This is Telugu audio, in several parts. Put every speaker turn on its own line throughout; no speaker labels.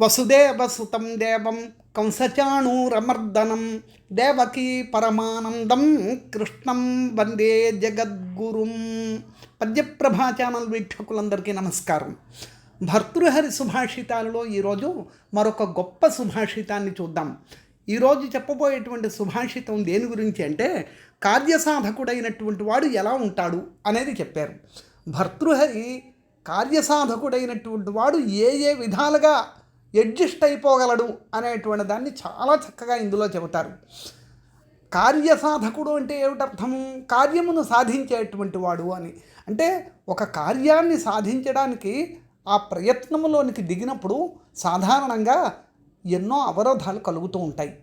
వసుదేవసుతం దేవం కంసచాణూరమర్దనం దేవకీ పరమానందం కృష్ణం వందే జగద్గురుం పద్యప్రభా ఛానల్ వీక్షకులందరికీ నమస్కారం. భర్తృహరి సుభాషితాలలో ఈరోజు మరొక గొప్ప సుభాషితాన్ని చూద్దాం. ఈరోజు చెప్పబోయేటువంటి సుభాషితం దేని గురించి అంటే కార్యసాధకుడైనటువంటి వాడు ఎలా ఉంటాడు అనేది చెప్పారు. భర్తృహరి కార్యసాధకుడైనటువంటి వాడు ఏ ఏ విధాలుగా అడ్జస్ట్ అయిపోగలడు అనేటువంటి దాన్ని చాలా చక్కగా ఇందులో చెబుతారు. కార్యసాధకుడు అంటే ఏమిటర్థము కార్యమును సాధించేటువంటి వాడు అని. అంటే ఒక కార్యాన్ని సాధించడానికి ఆ ప్రయత్నములోనికి దిగినప్పుడు సాధారణంగా ఎన్నో అవరోధాలు కలుగుతూ ఉంటాయి.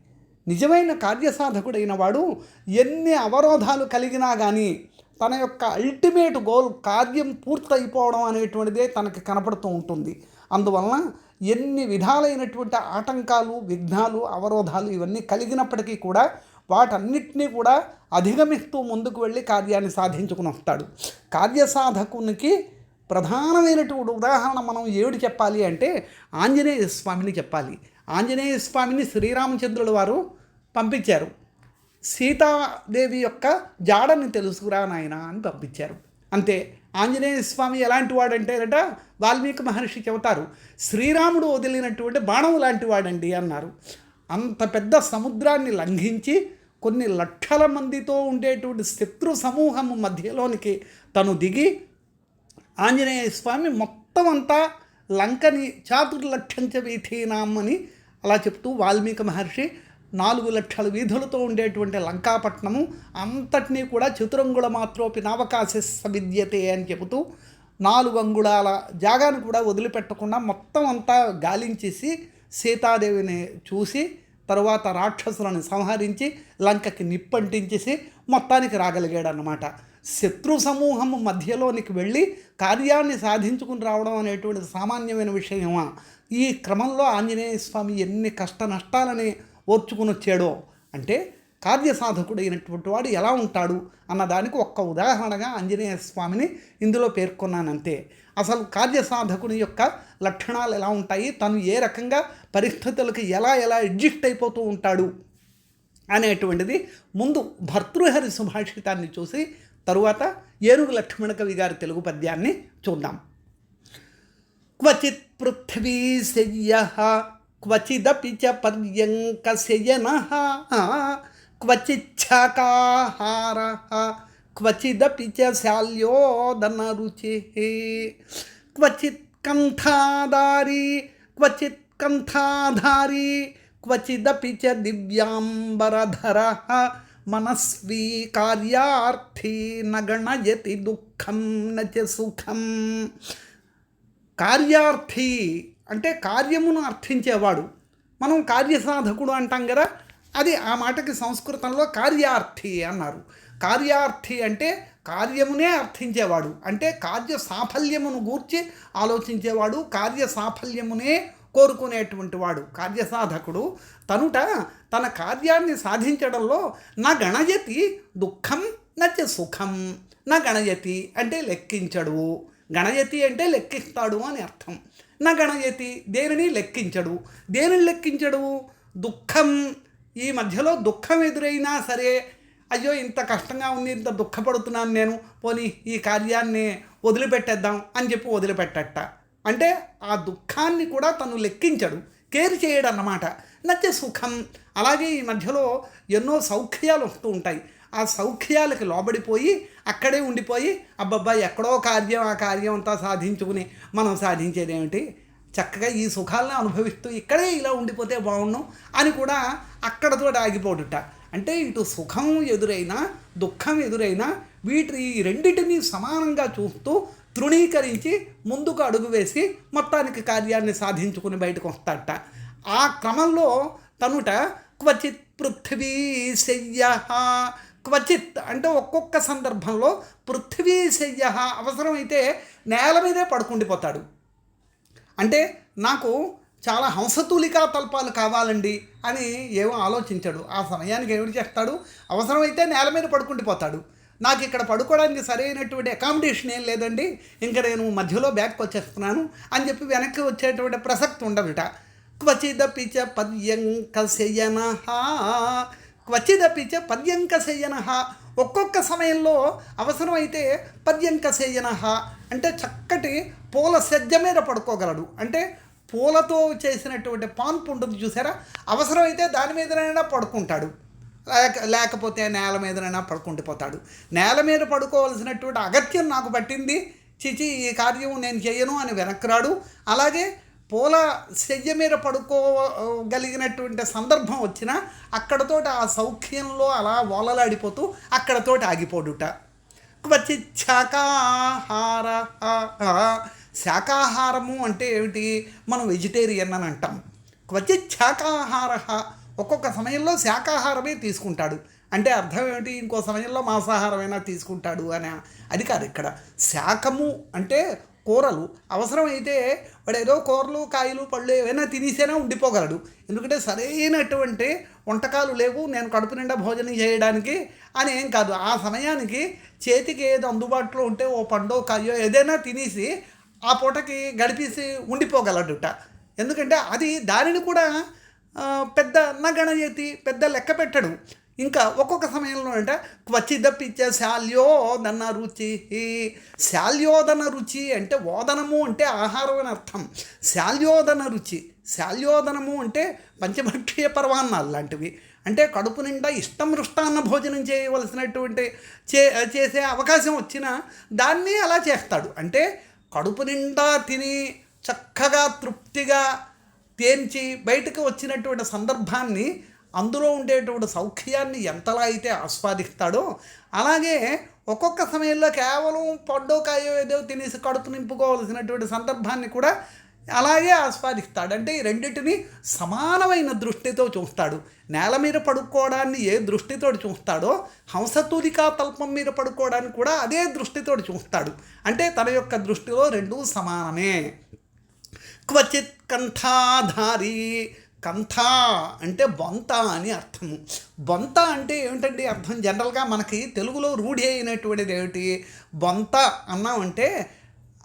నిజమైన కార్యసాధకుడైన వాడు ఎన్ని అవరోధాలు కలిగినా కానీ తన యొక్క అల్టిమేట్ గోల్ కార్యం పూర్తయిపోవడం అనేటువంటిదే తనకి కనపడుతూ ఉంటుంది. అందువలన ఎన్ని విధాలైనటువంటి ఆటంకాలు విఘ్నాలు అవరోధాలు ఇవన్నీ కలిగినప్పటికీ కూడా వాటన్నిటినీ కూడా అధిగమిస్తూ ముందుకు వెళ్ళి కార్యాన్ని సాధించుకుని వస్తాడు. కార్యసాధకునికి ప్రధానమైనటువంటి ఉదాహరణ మనం ఏమిటి చెప్పాలి అంటే ఆంజనేయ స్వామిని చెప్పాలి. ఆంజనేయ స్వామిని శ్రీరామచంద్రుల వారు పంపించారు. సీతాదేవి యొక్క జాడని తెలుసుకురా నాయన అని పంపించారు. అంతే. ఆంజనేయ స్వామి ఎలాంటి వాడంటేనట వాల్మీకి మహర్షి చెబుతారు శ్రీరాముడు వదిలినటువంటి బాణం లాంటి వాడండి అన్నారు. అంత పెద్ద సముద్రాన్ని లంఘించి కొన్ని లక్షల మందితో ఉండేటువంటి శత్రు సమూహం మధ్యలోనికి తను దిగి ఆంజనేయ స్వామి మొత్తం అంతా లంకని చాతుర్లక్షంచ వీథీనాం అని అలా చెప్తూ వాల్మీకి మహర్షి నాలుగు లక్షల వీధులతో ఉండేటువంటి లంకాపట్నము అంతటినీ కూడా చతురంగుళ మాత్రోపి నావకాశ విద్యతే అని చెబుతూ నాలుగు అంగుళాల జాగాను కూడా వదిలిపెట్టకుండా మొత్తం అంతా గాలించేసి సీతాదేవిని చూసి తర్వాత రాక్షసులను సంహరించి లంకకి నిప్పంటించేసి మొత్తానికి రాగలిగాడనమాట శత్రు సమూహం మధ్యలోనికి వెళ్ళి కార్యాన్ని సాధించుకుని రావడం అనేటువంటి సామాన్యమైన విషయమా? ఈ క్రమంలో ఆంజనేయ స్వామి ఎన్ని కష్ట నష్టాలని ఓర్చుకుని వచ్చాడో అంటే కార్యసాధకుడైనటువంటి వాడు ఎలా ఉంటాడు? అన్నదానికి ఒక్క ఉదాహరణగా ఆంజనేయ స్వామిని ఇందులో పేర్కొన్నానంతే. అసలు కార్యసాధకుని యొక్క లక్షణాలు ఎలా ఉంటాయి? తను ఏ రకంగా పరిస్థితులకు ఎలా ఎలా అడ్జస్ట్ అయిపోతూ ఉంటాడు? అనేటువంటిది ముందు భర్తృహరి సుభాషితాన్ని చూసి తరువాత ఏనుగు లక్ష్మణ కవి గారి తెలుగు పద్యాన్ని చూద్దాం. క్వచిత్ పృథ్వీ శయ్య క్వచిదపి చ పర్యంకశయన క్వచిచ్ఛకాహార క్వచిదపి చ శాల్యోదనరుచి క్వచిత్ కంఠాదారి క్వచిత్ కంఠాధారి క్వచిదపి చ దివ్యాంబరధర మనస్వీ కార్యార్థీ నగణయతి దుఃఖం నచ సుఖం కార్యార్థి అంటే కార్యమును అర్థించేవాడు. మనం కార్యసాధకుడు అంటాం కదా అది ఆ మాటకి సంస్కృతంలో కార్యార్థి అన్నారు. కార్యార్థి అంటే కార్యమునే అర్థించేవాడు. అంటే కార్య సాఫల్యమును గూర్చి ఆలోచించేవాడు కార్య సాఫల్యమునే కోరుకునేటువంటి వాడు కార్యసాధకుడు. తనుట తన కార్యాన్ని సాధించడంలో నా గణయతి దుఃఖం నచ్చ సుఖం నా గణయతి అంటే లెక్కించడు. గణయతి అంటే లెక్కిస్తాడు అని అర్థం. నా గణయతి దేనిని లెక్కించడు? దేనిని లెక్కించడు? దుఃఖం. ఈ మధ్యలో దుఃఖం ఎదురైనా సరే అయ్యో ఇంత కష్టంగా ఉంది ఇంత దుఃఖపడుతున్నాను నేను పోనీ ఈ కార్యాన్ని వదిలిపెట్టేద్దాం అని చెప్పి వదిలిపెట్టట. అంటే ఆ దుఃఖాన్ని కూడా తను లెక్కించడు. కేర్ చేయడు అన్నమాట నచ్చే సుఖం. అలాగే ఈ మధ్యలో ఎన్నో సౌఖ్యాలు వస్తూ ఉంటాయి. ఆ సౌఖ్యాలకు లోబడిపోయి అక్కడే ఉండిపోయి అబ్బబ్బా ఎక్కడో కార్యం ఆ కార్యం అంతా సాధించుకుని మనం సాధించేది ఏమిటి చక్కగా ఈ సుఖాలను అనుభవిస్తూ ఇక్కడే ఇలా ఉండిపోతే బాగుండు అని కూడా అక్కడతో ఆగిపోడుట అంటే ఇటు సుఖం ఎదురైనా దుఃఖం ఎదురైనా వీటి ఈ రెండింటినీ సమానంగా చూస్తూ తృణీకరించి ముందుకు అడుగు వేసి మొత్తానికి కార్యాన్ని సాధించుకుని బయటకు వస్తాడట. ఆ క్రమంలో తనుట క్వచిత్ పృథ్వీ శయ్య క్వచిత్ అంటే ఒక్కొక్క సందర్భంలో పృథ్వీ శయ్య అవసరమైతే నేల మీదే పడుకుండిపోతాడు అంటే నాకు చాలా హంసతూలికా తల్పాలు కావాలండి అని ఏమో ఆలోచించాడు. ఆ సమయానికి ఏమిటి చేస్తాడు? అవసరమైతే నేల మీద పడుకుండిపోతాడు నాకు ఇక్కడ పడుకోవడానికి సరైనటువంటి అకామిడేషన్ ఏం లేదండి. ఇంకా నేను మధ్యలో బ్యాక్ వచ్చేస్తున్నాను అని చెప్పి వెనక్కి వచ్చేటువంటి ప్రసక్తి ఉండదుట. క్వచిదపి చ పర్యంకశయన క్వచిదపి చ పర్యంకశయన ఒక్కొక్క సమయంలో అవసరమైతే పర్యంకశయన అంటే చక్కటి పూల సజ్జ మీద పడుకోగలడు. అంటే పూలతో చేసినటువంటి పాన్పు ఉంటుంది చూసారా? అవసరమైతే దాని మీదనైనా పడుకుంటాడు. లేక లేకపోతే నేల మీదనైనా పడుకుండిపోతాడు నేల మీద పడుకోవాల్సినటువంటి అగత్యం నాకు పట్టింది. చిచి ఈ కార్యం నేను చేయను అని వెనక్రాడు అలాగే పూల శయ్య మీద పడుకోగలిగినటువంటి సందర్భం వచ్చినా అక్కడతోటి ఆ సౌఖ్యంలో అలా ఓలలాడిపోతూ అక్కడతోటి ఆగిపోడుట. క్వచిత్ శాకాహార శాకాహారము అంటే ఏమిటి? మనం వెజిటేరియన్ అని అంటాం. క్వచిత్ శాకాహార ఒక్కొక్క సమయంలో శాకాహారమే తీసుకుంటాడు. అంటే అర్థం ఏమిటి? ఇంకో సమయంలో మాంసాహారమైనా తీసుకుంటాడు అని అది కాదు ఇక్కడ. శాకము అంటే కూరలు అవసరమైతే వాడు ఏదో కూరలు కాయలు పళ్ళు ఏవైనా తినేసేనా ఉండిపోగలడు. ఎందుకంటే సరైనటువంటి వంటకాలు లేవు నేను కడుపు నిండా భోజనం చేయడానికి అని ఏం కాదు. ఆ సమయానికి చేతికి ఏది అందుబాటులో ఉంటే ఓ పండో కాయో ఏదైనా తినేసి ఆ పూటకి గడిపేసి ఉండిపోగలడుట. ఎందుకంటే అది దానిని కూడా పెద్ద నగణ చేతి పెద్ద లెక్క పెట్టడు. ఇంకా ఒక్కొక్క సమయంలో అంటే క్వచిదపిచ్చ శాల్యోదన రుచి. శాల్యోదన రుచి అంటే ఓదనము అంటే ఆహారం అని అర్థం. శాల్యోదన రుచి శాల్యోదనము అంటే పంచభక్షీయ పర్వాన్నాలు లాంటివి. అంటే కడుపు నిండా ఇష్టం రుష్టాన్న భోజనం చేయవలసినటువంటి చే చేసే అవకాశం వచ్చినా దాన్ని అలా చేస్తాడు. అంటే కడుపు నిండా తిని చక్కగా తృప్తిగా తేల్చి బయటకు వచ్చినటువంటి సందర్భాన్ని అందులో ఉండేటువంటి సౌఖ్యాన్ని ఎంతలా అయితే ఆస్వాదిస్తాడో అలాగే ఒక్కొక్క సమయంలో కేవలం పడ్డో కాయో ఏదో తినేసి కడుపు నింపుకోవాల్సినటువంటి సందర్భాన్ని కూడా అలాగే ఆస్వాదిస్తాడు. అంటే ఈ రెండింటిని సమానమైన దృష్టితో చూస్తాడు. నేల మీద పడుకోవడాన్ని ఏ దృష్టితో చూస్తాడో హంసతూలికా తల్పం మీద పడుకోవడాన్ని కూడా అదే దృష్టితో చూస్తాడు. అంటే తన యొక్క దృష్టిలో రెండూ సమానమే. క్వచిత్ కంఠాధారి కంఠ అంటే బొంత అని అర్థము. బొంత అంటే ఏమిటండి అర్థం? జనరల్గా మనకి తెలుగులో రూఢి అయినటువంటిది ఏమిటి? బొంత అన్నామంటే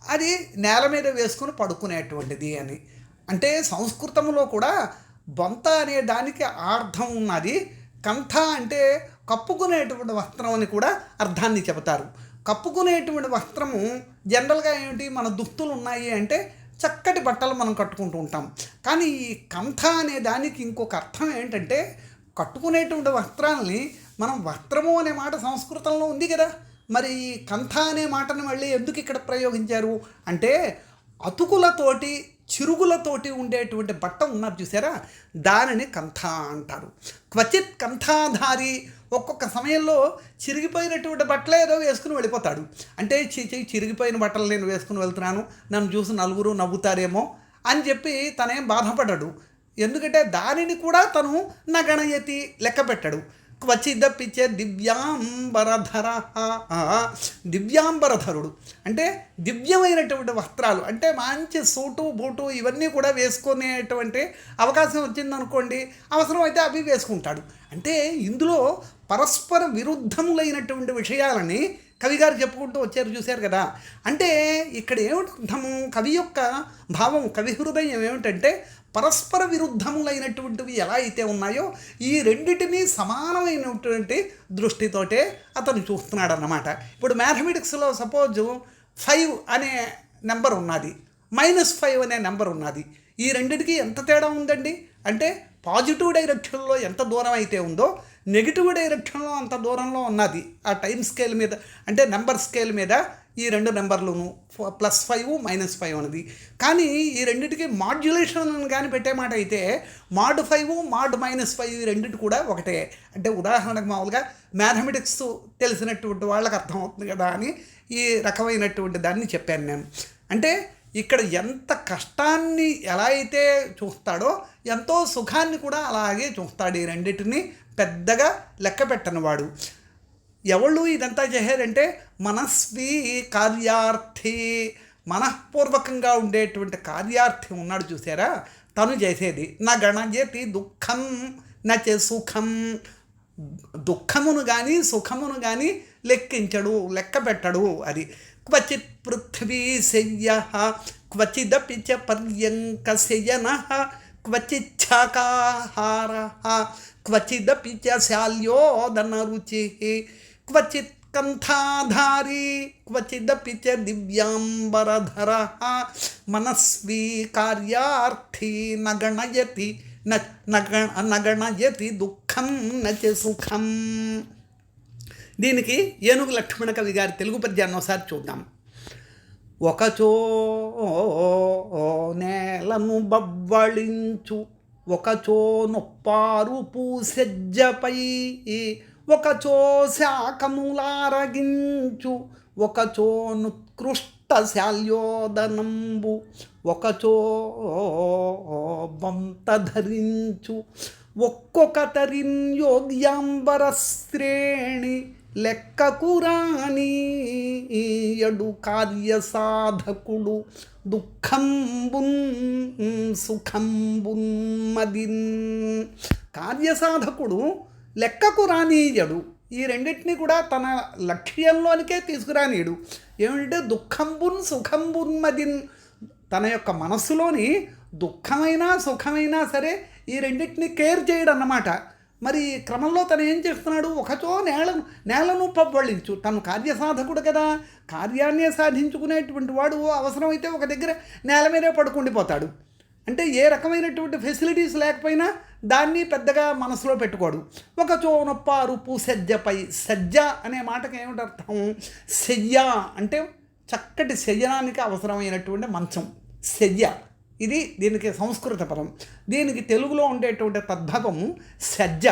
అది నేల మీద వేసుకుని పడుకునేటువంటిది అని. అంటే సంస్కృతంలో కూడా బొంత అనే దానికి అర్థం ఉన్నది. కంథ అంటే కప్పుకునేటువంటి వస్త్రం అని కూడా అర్థాన్ని చెబుతారు. కప్పుకునేటువంటి వస్త్రము జనరల్గా ఏమిటి? మన దుస్తులు ఉన్నాయి అంటే చక్కటి బట్టలు మనం కట్టుకుంటూ ఉంటాం. కానీ ఈ కంఠ అనే దానికి ఇంకొక అర్థం ఏంటంటే కట్టుకునేటువంటి వస్త్రాలని మనం వస్త్రము అనే మాట సంస్కృతంలో ఉంది కదా. మరి ఈ కంఠ అనే మాటను మళ్ళీ ఎందుకు ఇక్కడ ప్రయోగించారు? అంటే అతుకులతోటి చిరుగులతోటి ఉండేటువంటి బట్ట ఉన్నారు చూసారా? దానిని కంఠ అంటారు. క్వచిత్ కంఠాధారి ఒక్కొక్క సమయంలో చిరిగిపోయినటువంటి బట్టలే ఏదో వేసుకుని వెళ్ళిపోతాడు. అంటే చి చిరిగిపోయిన బట్టలు నేను వేసుకుని వెళ్తున్నాను నన్ను చూసి నలుగురు నవ్వుతారేమో అని చెప్పి తనేం బాధపడ్డాడు ఎందుకంటే దానిని కూడా తను నగణయతి లెక్క పెట్టాడు. క్వచిదపిచ్చే దివ్యాంబరధర దివ్యాంబరధరుడు. అంటే దివ్యమైనటువంటి వస్త్రాలు అంటే మంచి సూటు బూటు ఇవన్నీ కూడా వేసుకునేటువంటి అవకాశం వచ్చిందనుకోండి అయితే అవి వేసుకుంటాడు. అంటే ఇందులో పరస్పర విరుద్ధములైనటువంటి విషయాలని కవిగారు చెప్పుకుంటూ వచ్చారు చూశారు కదా. అంటే ఇక్కడ ఏమిటి అర్థము కవి యొక్క భావం కవి హృదయం ఏమిటంటే పరస్పర విరుద్ధములైనటువంటివి ఎలా అయితే ఉన్నాయో ఈ రెండింటినీ సమానమైనటువంటి దృష్టితోటే అతను చూస్తున్నాడు అన్నమాట ఇప్పుడు మ్యాథమెటిక్స్లో సపోజ్ ఫైవ్ అనే నెంబర్ ఉన్నది మైనస్ ఫైవ్ అనే నెంబర్ ఉన్నది. ఈ రెండింటికి ఎంత తేడా ఉందండి? అంటే పాజిటివ్ డైరెక్షన్లో ఎంత దూరం అయితే ఉందో నెగిటివ్ డైరెక్షన్లో అంత దూరంలో ఉన్నది. ఆ టైం స్కేల్ మీద అంటే నెంబర్ స్కేల్ మీద ఈ రెండు నెంబర్లును ప్లస్ ఫైవ్ మైనస్ ఫైవ్ అనేది కానీ ఈ రెండింటికి మాడ్యులేషన్ కానీ పెట్టే మాట అయితే mod five mod minus five ఈ రెండింటి కూడా ఒకటే. అంటే ఉదాహరణకు మామూలుగా మ్యాథమెటిక్స్ తెలిసినటువంటి వాళ్ళకి అర్థమవుతుంది కదా అని ఈ రకమైనటువంటి దాన్ని చెప్పాను నేను. అంటే ఇక్కడ ఎంత కష్టాన్ని ఎలా అయితే చూస్తాడో ఎంతో సుఖాన్ని కూడా అలాగే చూస్తాడు ఈ రెండింటిని పెద్దగా లెక్క పెట్టనివాడు ఎవళ్ళు ఇదంతా చేశారంటే మనస్వి కార్యార్థి మనఃపూర్వకంగా ఉండేటువంటి కార్యార్థి ఉన్నాడు చూసారా? తను చేసేది నా గణజేతి దుఃఖం నచే సుఖం. దుఃఖమును కానీ సుఖమును కానీ లెక్కించడు లెక్క పెట్టడు అది. క్వచిత్ పృథ్వీ శయ్య క్వచిదపి చ పర్యంక శయన క్వచిచ్ఛకాహార క్వచిదపి చ శాల్యోదనరుచి క్వచిత్ కంఠాధారీ క్వచిదపి చ దివ్యాంబరధర మనస్వీ కార్యార్థీ నగణయతి నగ నగణయతి దుఃఖం నచ సుఖం దీనికి ఏనుగు లక్ష్మణ కవి గారి తెలుగు పద్యాన్ని ఒకసారి చూద్దాం. ఒకచో నేలను బవ్వళించు ఒకచో నొప్పారు పూసెజ్జపై ఒకచో శాఖములారగించు ఒకచో నుత్కృష్ట శాల్యోదనంబు ఒకచో బంత ధరించు ఒక్కొక్క తరిన్ యోగ్యాంబర శ్రేణి లెక్కకు రాని ఎడు కార్యసాధకుడు దుఃఖంబున్ సుఖంబున్ మదిన్. కార్యసాధకుడు లెక్కకు రానీయడు ఈ రెండింటినీ కూడా తన లక్ష్యంలోనికే తీసుకురానీయడు ఏమిటంటే దుఃఖంబున్ సుఖంబున్ మదిన్. తన యొక్క మనస్సులోని దుఃఖమైనా సుఖమైనా సరే ఈ రెండింటిని కేర్ చేయడు అన్నమాట మరి క్రమంలో తను ఏం చేస్తున్నాడు? ఒకచో నేలను నేలను పవ్వళించు తను కార్యసాధకుడు కదా. కార్యాన్నే సాధించుకునేటువంటి వాడు అవసరమైతే ఒక దగ్గర నేల మీదే పడుకుండిపోతాడు అంటే ఏ రకమైనటువంటి ఫెసిలిటీస్ లేకపోయినా దాన్ని పెద్దగా మనసులో పెట్టుకోడు. ఒక చోనొప్పారుపు సజ్జపై సజ్జ అనే మాటకి ఏమిటి అర్థం శయ్య అంటే చక్కటి శయ్యనానికి అవసరమైనటువంటి మంచం. శయ్య ఇది దీనికి సంస్కృత పదం. దీనికి తెలుగులో ఉండేటువంటి తద్భవము సజ్జ.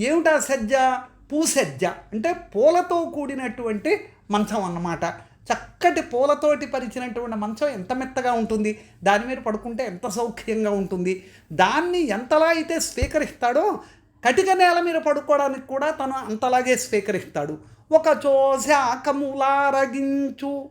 ఏమిటా సజ్జ? పూసజ్జ. అంటే పూలతో కూడినటువంటి మంచం అన్నమాట. చక్కటి పూలతోటి పరిచినటువంటి మంచం ఎంత మెత్తగా ఉంటుంది. దాని మీద పడుకుంటే ఎంత సౌఖ్యంగా ఉంటుంది. దాన్ని ఎంతలా అయితే స్వీకరిస్తాడో కటిక నేల మీద పడుకోవడానికి కూడా తను అంతలాగే స్వీకరిస్తాడు. ఒక చోశాకములారగించు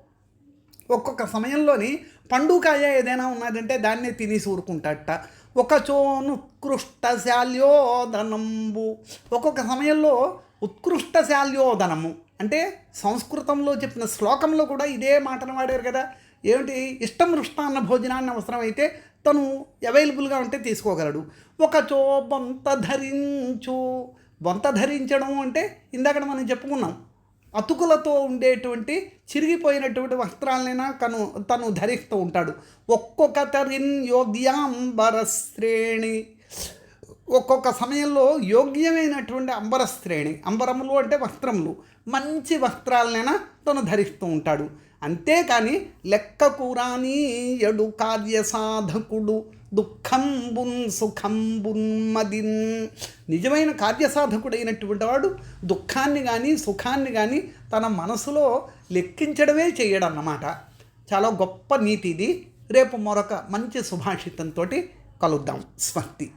ఒక్కొక్క సమయంలోని పండుకాయ ఏదైనా ఉన్నదంటే దాన్నే తినేసి ఊరుకుంటాట ఒకచోను ఉత్కృష్ట శాల్యోదనంబు ఒక్కొక్క సమయంలో ఉత్కృష్ట శాల్యోదనము అంటే సంస్కృతంలో చెప్పిన శ్లోకంలో కూడా ఇదే మాటను వాడారు కదా. ఏమిటి? ఇష్టం రుష్టాన్న భోజనాన్ని అవసరమైతే తను అవైలబుల్గా ఉంటే తీసుకోగలడు. ఒకచో బొంత ధరించు. బొంత ధరించడం అంటే ఇందాక మనం చెప్పుకున్నాం. అతుకులతో ఉండేటువంటి చిరిగిపోయినటువంటి వస్త్రాలనైనా కను తను ధరిస్తూ ఉంటాడు. ఒక్కొక్క తరిన్ యోగ్యాంబరశ్రేణి. ఒక్కొక్క సమయంలో యోగ్యమైనటువంటి అంబర శ్రేణి అంబరములు అంటే వస్త్రములు. మంచి వస్త్రాలనైనా తను ధరిస్తూ ఉంటాడు. అంతేకాని లెక్క కూరాని ఎడు కార్య సాధకుడు దుఃఖంబున్ సుఖంబున్ మదిన్. నిజమైన కార్యసాధకుడైనటువంటి వాడు దుఃఖాన్ని కానీ సుఖాన్ని కానీ తన మనసులో లెక్కించడమే చేయడన్నమాట. చాలా గొప్ప నీతి ఇది. రేపు మరొక మంచి సుభాషితంతో కలుద్దాం. స్మర్తి